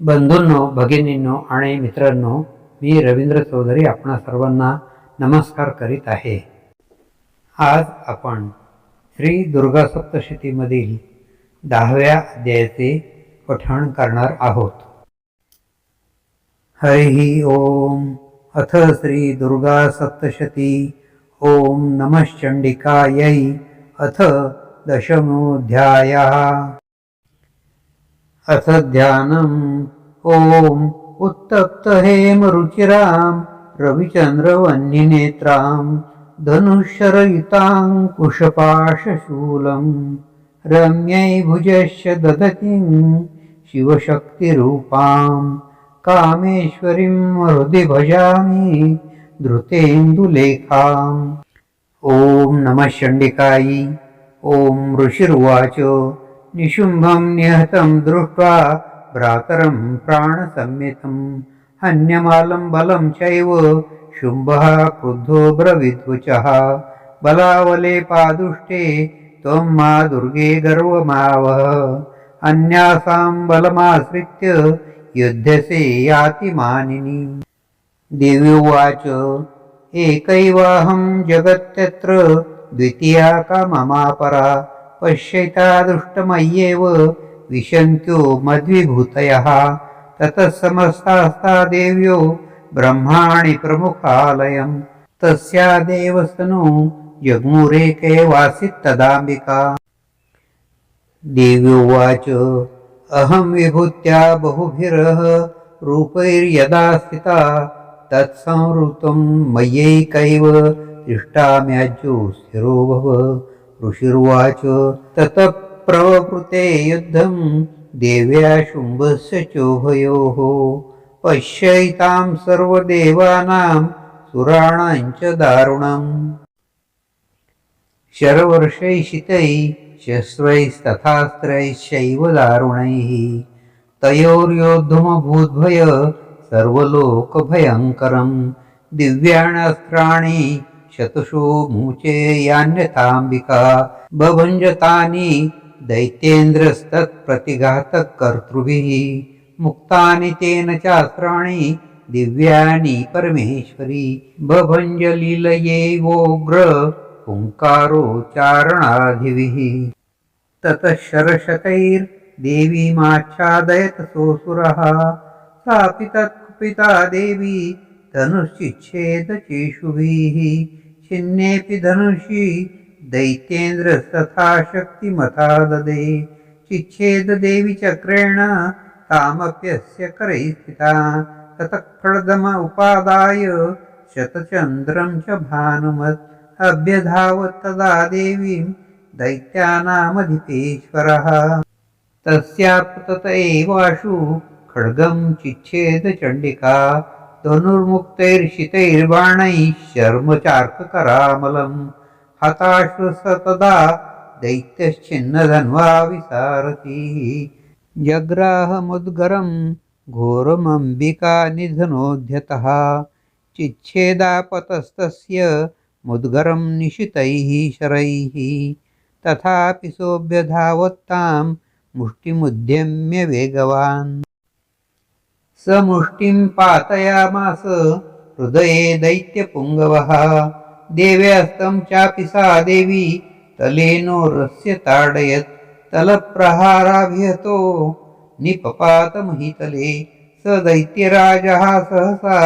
बंधूंनो भगिनींनो आणि मित्रांनो मी रवींद्र चौधरी आपणा सर्वांना नमस्कार करीत आहे. आज आपण श्री दुर्गा सप्तशतीमधील दहाव्या अध्यायाचे पठण करणार आहोत. हरिः ओम अथ श्री दुर्गा सप्तशती ओम नमश्चंडिकायै अथ दशमोऽध्यायः। अथ ध्यानम्। ॐ उत्तप्तहेमरुचिरां रविचन्द्रवह्निनेत्रां धनुश्शरयुताङ्कुशपाशशूलं रम्यै भुजस्य ददतीं शिवशक्तिरूपां कामेश्वरीं हृदि भजामि धृतेन्दुलेखाम्। ॐ नमः चण्डिकायै ॐ ऋषिरुवाच निशुम्भं निहतं दृष्ट्वा भ्रातरं प्राणसंमितं हन्यमालं बलं चैव शुम्भः क्रुद्धो ब्रवीद्वचः बलावले पादुष्टे त्वं मा दुर्गे गर्वमावह अन्यासां बलमाश्रित्य युध्यसे याति मानिनी। देवी उवाच एकैवाहं जगत्यत्र द्वितीया का ममापरा पश्यैता दृष्टमय्येव विशन्त्यो मद्विभूतयः। ततः समस्तास्ता देव्यो ब्रह्माणि प्रमुखालयम्। तस्या देवस्तनु जग्मुरेके वासित्तदाम्बिका देवी उवाच अहं विभूत्या बहुभिरः रूपैर्यदा स्थिता तत्संहृतं मय्यैकैव तिष्ठाम्याज्यो स्थिरो भव ऋषिर्वाच ततः प्रवृते युद्धं देव्या शुम्भस्य चोभयोः। पश्यैतां सर्वदेवानां सुराणां च दारुणम्। शरवर्षैशितैः शस्त्रैस्तथास्त्रैश्चैव दारुणैः। तयोर्योद्धुमभूद्भय सर्वलोकभयङ्करं दिव्याण्यस्त्राणि शतशो मूचे यान्यथाम्बिका। बभञ्जतानि दैत्येन्द्रस्तत्प्रतिघातकर्तृभिः। मुक्तानि तेन चास्त्राणि दिव्यानि परमेश्वरी। बभञ्जलीलयैवोग्र हुङ्कारोच्चारणाधिभिः ततः शरशतैर्देवीमाच्छादयत सोऽसुरः सापि तत्कुपिता देवी धनुश्चिच्छेदचेषुभिः छिन्नेऽपि धनुषि दैत्येन्द्रस्तथा शक्तिमथा ददे चिच्छेददेवि चक्रेण तामप्यस्य करैः स्थिता। ततः खड्गम उपादाय शतचन्द्रं च भानुमत्। अभ्यधावत् तदा देवीं दैत्यानामधिपेश्वरः। तस्यापतत एवाशु खड्गं चिच्छेदचण्डिका धनुर्मुक्तैर्षितैर्बाणैः शर्मचार्ककरामलं हताश्वस तदा दैत्यश्चिन्नधन्वा विसारथिः जग्राहमुद्गरं घोरमम्बिका निधनोद्यतः चिच्छेदापतस्तस्य मुद्गरं निशितैः शरैः। तथापि सोऽभ्यधावत्तां मुष्टिमुद्यम्य वेगवान् स मुष्टिं पातयामास हृदये दैत्यपुङ्गवः। देव्यास्तं चापि सा देवी तलेनो रस्य ताडयत् तलप्रहाराभिहतो निपपातमहितले। स दैत्यराजः सहसा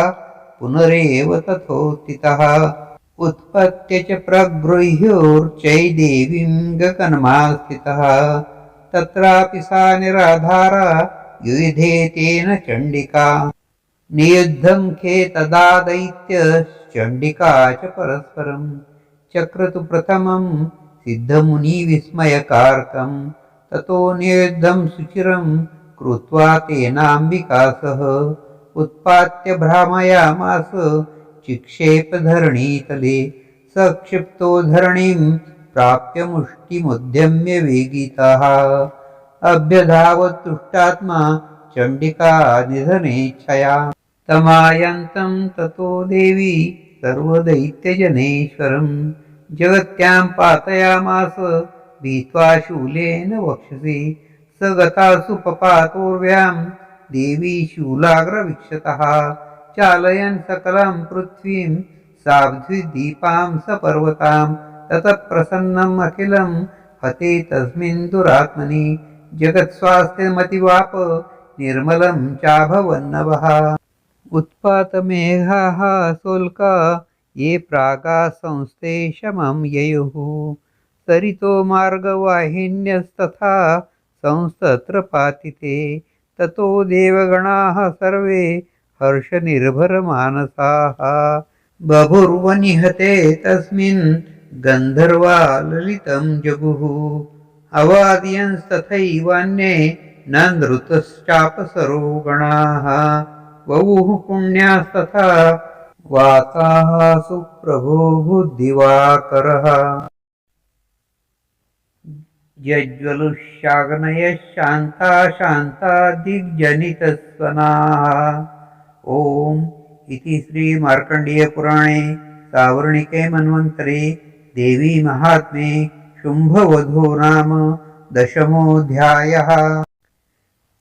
पुनरेव तथोत्थितः। उत्पत्य च प्रगृह्योर्चैदेवीं गगनमास्थितः। तत्रापि सा निराधारा युयुधे तेन चण्डिका। नियुद्धं खे तदा दैत्यश्चण्डिका च परस्परं। चक्रतु प्रथमं सिद्धमुनिविस्मयकारकं। ततो नियुद्धं सुचिरं कृत्वा तेनाम्बिका सह उत्पात्य भ्रामयामास चिक्षेपधरणीतले। सक्षिप्तो धरणीं प्राप्य मुष्टिमुद्यम्य वेगितः अभ्यधावत्तुष्टात्मा चण्डिका निधनेच्छया तमायन्तं ततो देवी सर्वदैत्यजनेश्वरं। जगत्यां पातयामास भीत्वा शूलेन वक्षसि। स गतासु पपातोर्व्यां देवी शूलाग्रवीक्षतः। चालयन् सकलं पृथ्वीं साब्द्विदीपां सपर्वतां। ततः प्रसन्नम् अखिलं हते तस्मिन् दुरात्मनि। जगत्स्वास्थ्यमतिवाप निर्मलं चाभवन्नवः। उत्पातमेघाः सोल्का ये प्रागा संस्थे शमं ययुः। सरितो मार्गवाहिन्यस्तथा संस्तत्र पातिते। ततो देवगणाः सर्वे हर्षनिर्भरमानसाः बभुर्वनिहते तस्मिन् गन्धर्वा ललितं जगुः। अवादयंस्तथैवान्ये न नृतश्चापसरो गणाः ववुः पुण्यास्तथा वाताः सुप्रभो बुद्धिवाकरः। यज्ज्वलुशाग्नयः शान्ता शान्ता दिग्जनितस्वनाः। ॐ इति श्रीमार्कण्डेयपुराणे सावर्णिके मन्वन्तरे देवी महात्मे शुंभवधू नाम दशमोध्यायः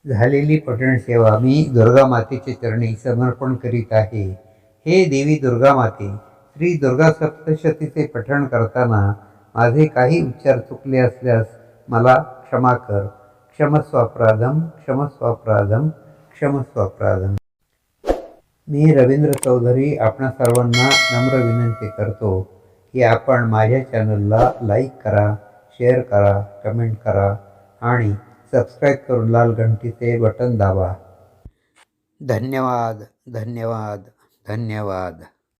झालेली पठण सेवा मी दुर्गा मातेचे चरणी समर्पण करीत आहे. हे देवी दुर्गा माते श्री दुर्गा सप्तशतीचे पठण करताना माझे काही उच्चार चुकले असल्यास मला क्षमा कर. क्षमस्वापराधम क्षमस्वापराधम क्षमस्वापराधम. मी रवींद्र चौधरी आपणा सर्वांना नम्र विनंती करतो. की आपण माझ्या चॅनलला लाईक करा शेअर करा कमेंट करा आणि सबस्क्राईब करून लाल घंटीचे बटन दाबा. धन्यवाद धन्यवाद धन्यवाद.